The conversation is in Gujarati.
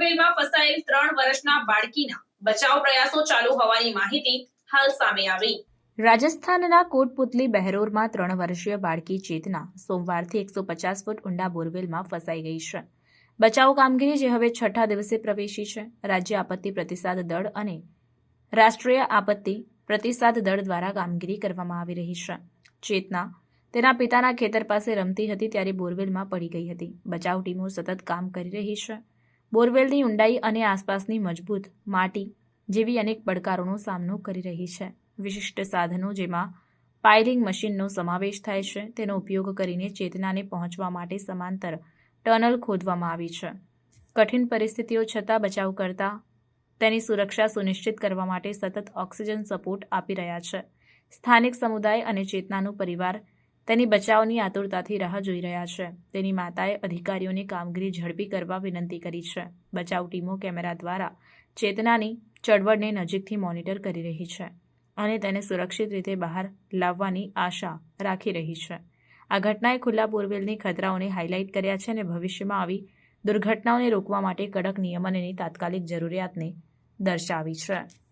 ફસાયેલ ત્રણ વર્ષના બાળકીના બચાવ પ્રયાસો ચાલુ હોવાની માહિતી હાલ સામે આવી. રાજસ્થાનના કોટપુતલી બહેરોરમાં ત્રણ વર્ષીય બાળકી ચેતના સોમવારથી એકસો પચાસ ફૂટ ઊંડા બોરવેલમાં ફસાઈ ગઈ છે. બચાવ કામગીરી જે હવે છઠ્ઠા દિવસે પ્રવેશી છે. રાજ્ય આપત્તિ પ્રતિસાદ દળ અને રાષ્ટ્રીય આપત્તિ પ્રતિસાદ દળ દ્વારા કામગીરી કરવામાં આવી રહી છે. ચેતના તેના પિતાના ખેતર પાસે રમતી હતી ત્યારે બોરવેલમાં પડી ગઈ હતી. બચાવ ટીમો સતત કામ કરી રહી છે. બોરવેલની ઊંડાઈ અને આસપાસની મજબૂત માટી જેવી અનેક પડકારોનો સામનો કરી રહી છે. વિશિષ્ટ સાધનો જેમાં પાયલિંગ મશીનનો સમાવેશ થાય છે. તેનો ઉપયોગ કરીને ચેતનાને પહોંચવા માટે સમાંતર ટનલ ખોદવામાં આવી છે. કઠિન પરિસ્થિતિઓ છતાં બચાવ કરતા તેની સુરક્ષા સુનિશ્ચિત કરવા માટે સતત ઓક્સિજન સપોર્ટ આપી રહ્યા છે. સ્થાનિક સમુદાય અને ચેતનાનું પરિવાર તેની બચાવની આતુરતાથી રાહ જોઈ રહ્યા છે. તેની માતાએ અધિકારીઓની કામગીરી ઝડપી કરવા વિનંતી કરી છે. બચાવ ટીમો કેમેરા દ્વારા ચેતનાની ચળવળને નજીકથી મોનિટર કરી રહી છે અને તેને સુરક્ષિત રીતે બહાર લાવવાની આશા રાખી રહી છે. આ ઘટનાએ ખુલ્લા બોરવેલની ખતરાઓને હાઇલાઇટ કર્યા છે અને ભવિષ્યમાં આવી દુર્ઘટનાઓને રોકવા માટે કડક નિયમનની તાત્કાલિક જરૂરિયાતને દર્શાવી છે.